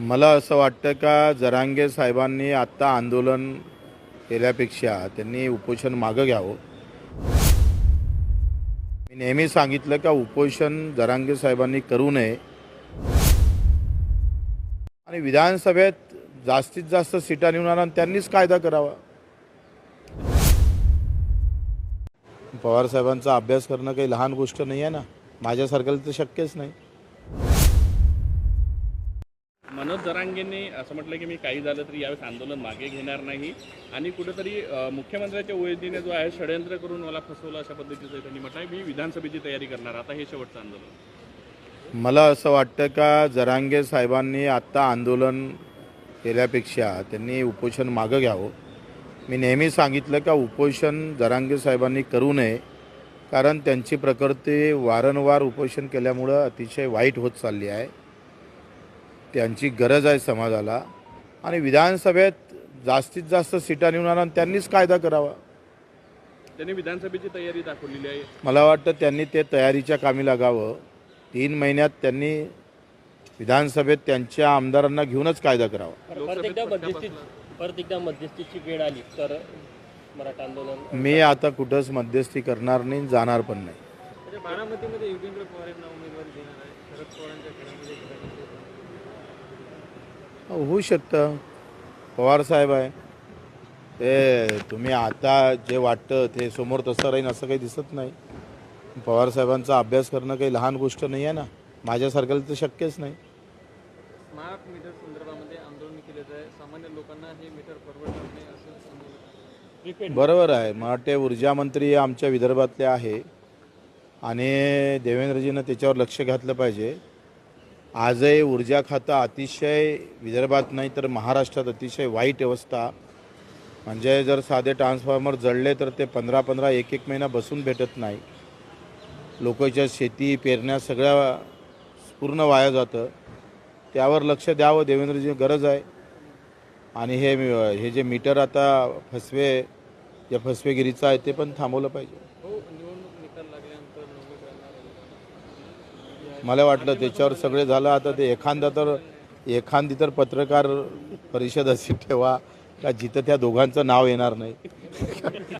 मला असं वाटतं का जरांगे साहेबांनी आत्ता आंदोलन केल्यापेक्षा त्यांनी उपोषण मागं घ्यावं. मी नेहमी सांगितलं का उपोषण जरांगे साहेबांनी करू नये. आणि विधानसभेत जास्तीत जास्त सीटा निवडणार आणि त्यांनीच कायदा करावा. पवार साहेबांचा अभ्यास करणं काही लहान गोष्ट नाही आहे ना. माझ्यासारख्याला तर शक्यच नाही. मनोज जरांगेंनी असं म्हटलं की मी काही झालं तरी यावेळेस आंदोलन मागे घेणार नाही. आणि कुठेतरी मुख्यमंत्र्याच्या मुख्यमंत्र्यांच्या जो आहे षडयंत्र करून मला फसवलं अशा पद्धतीचं त्यांनी म्हटलं आहे मी विधानसभेची तयारी करणार. आता हे शेवटचं आंदोलन. मला असं वाटतं का जरांगे साहेबांनी आत्ता आंदोलन केल्यापेक्षा त्यांनी उपोषण मागं घ्यावं. मी नेहमी सांगितलं का उपोषण जरांगे साहेबांनी करू नये. कारण त्यांची प्रकृती वारंवार उपोषण केल्यामुळं अतिशय वाईट होत चालली आहे. त्यांची गरज आहे समाजाला. आणि विधानसभेत जास्तीत जास्त सीटा निवडणार आणि त्यांनीच कायदा करावा. त्यांनी विधानसभेची तयारी दाखवलेली आहे. मला वाटतं त्यांनी ते तयारीच्या कामी लागावं. तीन महिन्यात त्यांनी विधानसभेत त्यांच्या आमदारांना घेऊनच कायदा करावा. परत एकदा मध्यस्थी परत एकदा मध्यस्थीची वेळ आली तर मराठा आंदोलन मी आता कुठंच मध्यस्थी करणार नाही जाणार पण नाही. म्हणजे बारामतीमध्ये युगेंद्र पवार यांना उमेदवारी देणार आहे. शरद पवारांच्या खेळामध्ये होऊ शकतं. पवार साहेब आहे. ते तुम्ही आता जे वाटतं ते समोर तसं राहीन असं काही दिसत नाही. पवार साहेबांचा अभ्यास करणं काही लहान गोष्ट नाही आहे ना. माझ्यासारख्याला तर शक्यच नाही. स्मार्ट मीटर संदर्भामध्ये आंदोलन केले आहे. सामान्य लोकांना हे मीटर परवडणार नाही असं प्रीपेड बरोबर आहे. मला वाटते ऊर्जा मंत्री आमच्या विदर्भातले आहे. आणि देवेंद्रजीनं त्याच्यावर लक्ष घातलं पाहिजे. आजही ऊर्जा खातं अतिशय विदर्भात नाही तर महाराष्ट्रात अतिशय वाईट अवस्था. म्हणजे जर साधे ट्रान्सफॉर्मर जळले तर ते पंधरा पंधरा एक एक महिना बसून भेटत नाही. लोकांच्या शेती पेरण्या सगळ्या पूर्ण वाया जातं. त्यावर लक्ष द्यावं देवेंद्रजी गरज आहे. आणि हे हे जे मीटर आता फसवे या फसवेगिरीचं आहे ते पण थांबवलं पाहिजे हो निवडणूक निकाल लागल्यानंतर नवं करणार मला वाटलं त्याच्यावर सगळे झालं. आता ते एखादा तर एखादी तर पत्रकार परिषद अशी ठेवा का जिथं त्या दोघांचं नाव येणार नाही.